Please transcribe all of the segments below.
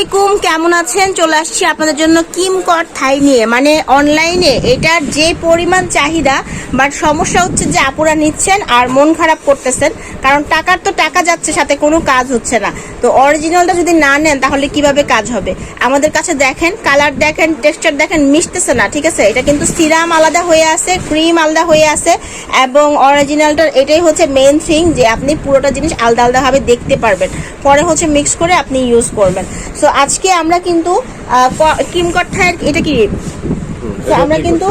আলাইকুম, কেমন আছেন? চলে আসছি আপনাদের জন্য কিমকট থাই নিয়ে। মানে অনলাইনে এটার যে পরিমাণ চাহিদা বাট সমস্যা হচ্ছে যে আপুরা নিচ্ছেন আর মন খারাপ করতেছেন, কারণ টাকার তো টাকা যাচ্ছে, সাথে কোনো কাজ হচ্ছে না। তো অরিজিনালটা যদি না নেন, তাহলে কীভাবে কাজ হবে? আমাদের কাছে দেখেন কালার দেখেন টেক্সচার দেখেন, মিশতেছে না, ঠিক আছে? এটা কিন্তু সিরাম আলাদা হয়ে আছে ক্রিম আলাদা হয়ে আছে, এবং অরিজিনালটার এটাই হচ্ছে মেন থিং যে আপনি পুরোটা জিনিস আলাদা আলাদাভাবে দেখতে পারবেন। পরে হচ্ছে মিক্স করে আপনি ইউজ করবেন। সো আজকে আমরা কিন্তু কিমকট এটা কি? আমরা কিন্তু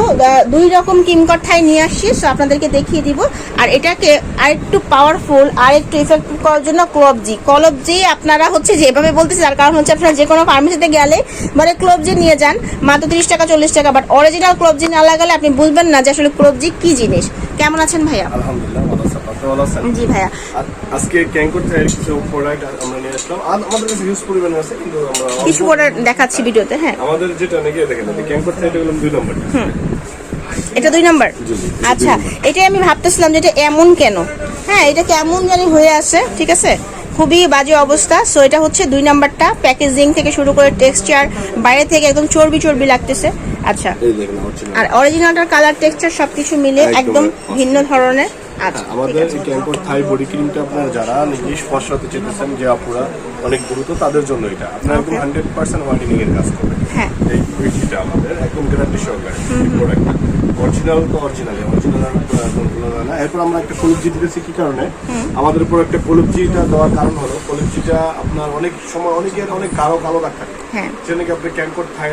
দুই রকম কিমকট নিয়ে আসছি সো আপনাদেরকে দেখিয়ে দিব। আর এটাকে আরেকটু পাওয়ারফুল আর একটু ইফেক্টিভ করার জন্য ক্লবজি ক্লবজি আপনারা হচ্ছে যেভাবে বলতেছি তার কারণ হচ্ছে আপনারা যে কোনো ফার্মেসিতে গেলে মানে ক্লবজি নিয়ে যান মাত্র তিরিশ টাকা চল্লিশ টাকা বাট অরিজিনাল ক্লবজি না লাগালে আপনি বুঝবেন না যে আসলে ক্লবজি কি জিনিস। কেমন আছেন ভাইয়া? আলহামদুলিল্লাহ জি ভাইয়া। আজকে ক্যাঙ্কর থেকে কিছু প্রোডাক্ট আমরা নিয়ে আসলাম। আর আমাদের কাছে ইউজ পরিমাণে আছে কিন্তু আমরা কিছু করে দেখাচ্ছি ভিডিওতে হ্যাঁ। আমাদের যেটা নাকি দেখেন ক্যাঙ্কর থেকে গেলাম দুই নম্বর এটা দুই নাম্বার? আচ্ছা এটাই আমি ভাবতেছিলাম যে এটা এমন কেন? হ্যাঁ এটা কেমন জানি হয়ে আছে ঠিক আছে? খুবই বাজে অবস্থা। সো এটা হচ্ছে দুই নাম্বারটা প্যাকেজিং থেকে শুরু করে টেক্সচার বাইরে থেকে একদম চর্বি চর্বি লাগতেছে। আচ্ছা। আর অরিজিনালটার কালার টেক্সচার সব কিছু মিলে একদম ভিন্ন ধরনের। আমাদের ক্যাঙ্কর থাই বডি ক্রিমটা আপনারা যারা নিজেই ফসলাতে চেতেছেন যে আপুরা অনেক দ্রুত তাদের জন্য এটা। আপনার একদম হান্ড্রেড পার্সেন্ট হোয়াইটেনিং এর কাজ করবে হ্যাঁ। এই কুইটিটা আমাদের একদম গ্যারান্টি সহকারে। প্রোডাক্টটা অরিজিনাল তো অরিজিনাল অরিজিনাল এরপর আমরা একটা কলুপজি দিতেছি কি কারণে? আমাদের উপর একটা দেওয়ার কারণ হলো আপনার অনেক সময় অনেকের অনেক কালো দাগ থাকে। হ্যাঁ। আপনি ক্যাঙ্কর থাই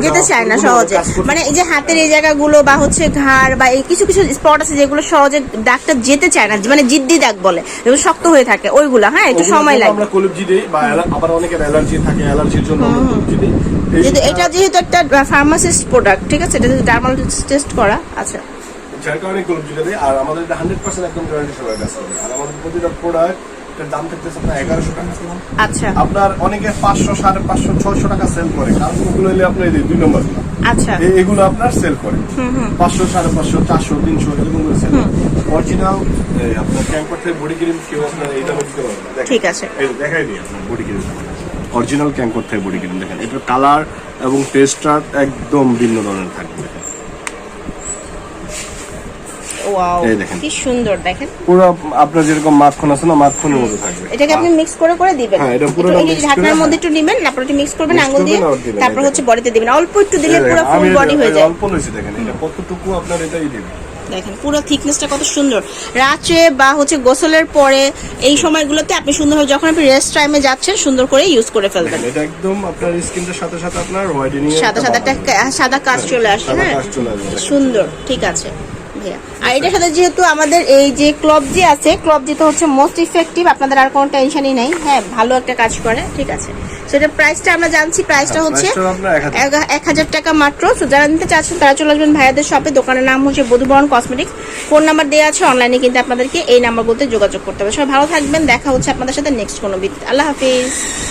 যেতে চায় না সহজে। মানে এই যে হাতের এই জায়গাগুলো বা হচ্ছে ঘাড় বা এই কিছু কিছু স্পট আছে যেগুলো সহজে ডাক্তার যেতে চায় না মানে জিদ্দি দাগ বলে যেগুলো শক্ত হয়ে থাকে ওইগুলো হ্যাঁ একটু সময় লাগে। আমরা কলুপজি দিই বা আবার অনেকের অ্যালার্জি থাকে অ্যালার্জির জন্য আমরা কলুপজি দিই এটা যেহেতু একটা ফার্মাসিস্ট প্রোডাক্ট ঠিক আছে? এটা ডার্মালজিস্ট টেস্ট করা আচ্ছা। যার কারণে দিই আর আমাদের এটা হান্ড্রেড পার্সেন্ট একদম গ্যারান্টি করবে আর আমাদের প্রতিটা প্রোডাক্ট দাম থাকতেছে আপনার এগারোশো টাকা। আচ্ছা। আপনার অনেকে পাঁচশো সাড়ে পাঁচশো ছয়শো টাকা সেল করে। কারণ ওগুলো হলে আপনার এই দুই নম্বর আচ্ছা। এগুলো আপনার সেল করে। পাঁচশো সাড়ে পাঁচশো চারশো তিনশো এরকম করে সেল অরিজিনাল আপনার ক্যাম্পার থেকে বডি ক্রিম কেউ আপনার এটা দিতে পারবে ঠিক আছে। এই দেখাই দিই আপনার বডি ক্রিম অরিজিনাল ক্যাম্পার থেকে বডি ক্রিম দেখেন। এটার কালার এবং টেস্টটা একদম ভিন্ন ধরনের থাকবে দেখেন ওয়াও এই দেখেন। কি সুন্দর দেখেন। পুরো আপনার যেরকম মাখন আছে না মাখনের মতো থাকবে। এটাকে আপনি মিক্স করে করে দিবেন। হ্যাঁ, এটা একটু পুরোটা এই যে mix করে, ঢাকনার হ্যাঁ। মধ্যে একটু নেবেন তারপর একটু মিক্স করবেন Mix আঙুল দিয়ে তারপর হচ্ছে বডিতে দিবেন। অল্প একটু দিলে পুরো ফুল বডি হয়ে যায়। অল্প লইছি দেখেন এটা কতটুকু আপনার এটাই দিবে। দেখেন পুরো থিকনেসটা কত সুন্দর। রাত্রে বা হচ্ছে গোসলের পরে এই সময়গুলোতে আপনি সুন্দরভাবে যখন আপনি রেস্ট টাইমে যাচ্ছেন সুন্দর করে ইউজ করে ফেলবেন। এটা একদম আপনার স্কিনটার সাথে সাথে আপনার হোয়াইটেনিং সাদা সাদা একটা সাদা কাজ চলে আসে হ্যাঁ। সুন্দর ঠিক আছে। ভাইয়া। আর এটার সাথে যেহেতু আমাদের এই যে ক্লবজি আছে ক্লবজি তো হচ্ছে মোস্ট ইফেক্টিভ আপনাদের আর কোনো টেনশনই নেই। হ্যাঁ ভালো একটা কাজ করে ঠিক আছে। সেটা প্রাইসটা আমরা জানছি প্রাইসটা হ্যাঁ, হচ্ছে price টা আপনার 1000 এক- হাজার টাকা মাত্র। তো যারা নিতে চাচ্ছেন তারা চলে আসবেন ভাইয়াদের শপে দোকানের নাম হচ্ছে বধুবরণ কসমেটিক্স ফোন নাম্বার দেওয়া আছে অনলাইনে কিন্তু আপনাদেরকে এই নাম্বার বলতে যোগাযোগ করতে হবে। সবাই ভালো থাকবেন দেখা হচ্ছে আপনাদের সাথে নেক্সট কোনো বিদ্যুৎ আল্লাহ হাফিজ।